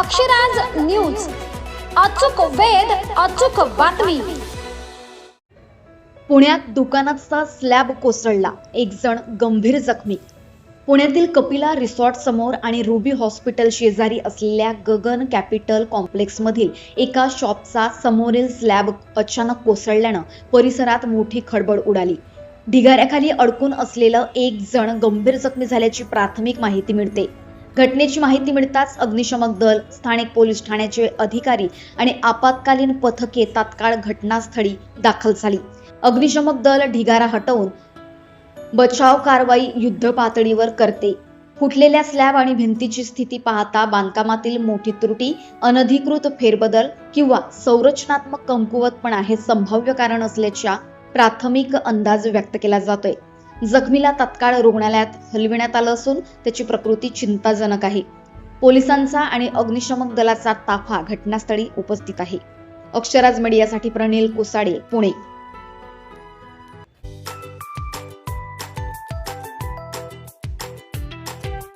Akshraj news. अचूक वेध अचूक बातमी. पुण्यात दुकानाचा स्लॅब कोसळला. एक जण गंभीर जखमी. पुण्यातील कपिला रिसॉर्ट समोर आणि रुबी हॉस्पिटल शेजारी असलेल्या गगन कॅपिटल कॉम्प्लेक्समधील एका शॉपचा समोरील स्लॅब अचानक कोसळल्यानं परिसरात मोठी खडबड उडाली. ढिगाऱ्याखाली अडकून असलेलं एक जण गंभीर जखमी झाल्याची प्राथमिक माहिती मिळते. घटनेची माहिती मिळताच अग्निशमक दल स्थानिक पोलीस ठाण्याचे अधिकारी आणि आपत्कालीन पथके तात्काळ घटनास्थळी दाखल झाली. अग्निशमक दल ढिगारा हटवून बचाव कारवाई युद्ध पातळीवर करते. फुटलेल्या स्लॅब आणि भिंतीची स्थिती पाहता बांधकामातील मोठी त्रुटी अनधिकृत फेरबदल किंवा संरचनात्मक कमकुवतपणा हे संभाव्य कारण असल्याच्या प्राथमिक अंदाज व्यक्त केला जातोय. जखमीला तत्काळ रुग्णालयात हलविण्यात आलं असून त्याची प्रकृती चिंताजनक आहे. पोलिसांचा आणि अग्निशमक दलाचा ताफा घटनास्थळी उपस्थित आहे. अक्षराज मीडियासाठी प्रणील कोसाडे पुणे.